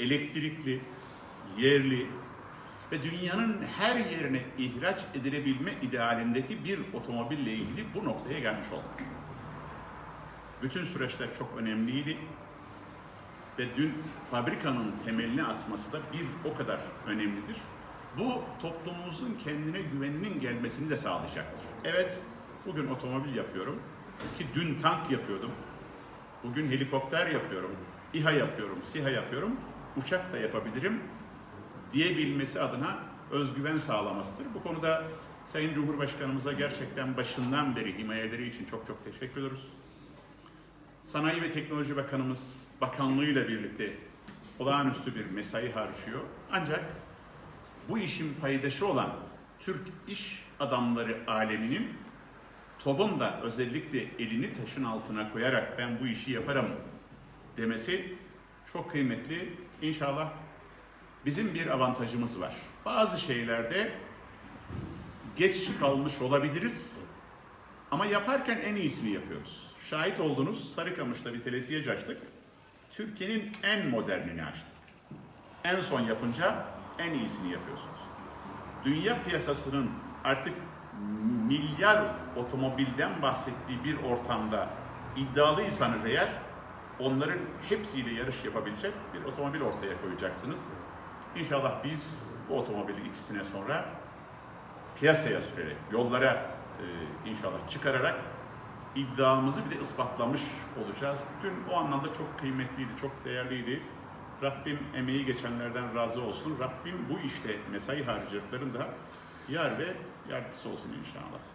elektrikli, yerli ve dünyanın her yerine ihraç edilebilme idealindeki bir otomobille ilgili bu noktaya gelmiş olduk. Bütün süreçler çok önemliydi ve dün fabrikanın temelini atması da bir o kadar önemlidir. Bu toplumumuzun kendine güveninin gelmesini de sağlayacaktır. Evet, bugün otomobil yapıyorum ki dün tank yapıyordum. Bugün helikopter yapıyorum, İHA yapıyorum, SİHA yapıyorum, uçak da yapabilirim diyebilmesi adına özgüven sağlamasıdır. Bu konuda Sayın Cumhurbaşkanımıza gerçekten başından beri himayeleri için çok çok teşekkür ediyoruz. Sanayi ve Teknoloji Bakanımız bakanlığıyla birlikte olağanüstü bir mesai harcıyor. Ancak bu işin paydaşı olan Türk iş adamları aleminin TOB'un da özellikle elini taşın altına koyarak ben bu işi yaparım demesi çok kıymetli. İnşallah bizim bir avantajımız var. Bazı şeylerde geç kalmış olabiliriz ama yaparken en iyisini yapıyoruz. Şahit oldunuz Sarıkamış'ta bir telesiyeci açtık. Türkiye'nin en modernini açtık. En son yapınca en iyisini yapıyorsunuz. Dünya piyasasının artık milyar otomobilden bahsettiği bir ortamda iddialıysanız eğer onların hepsiyle yarış yapabilecek bir otomobil ortaya koyacaksınız. İnşallah biz bu otomobili iki sene sonra piyasaya sürerek, yollara e, inşallah çıkararak iddiamızı bir de ispatlamış olacağız. Dün o anlamda çok kıymetliydi, çok değerliydi. Rabbim emeği geçenlerden razı olsun. Rabbim bu işte mesai harcayacakların da yar ve yardımcısı olsun inşallah.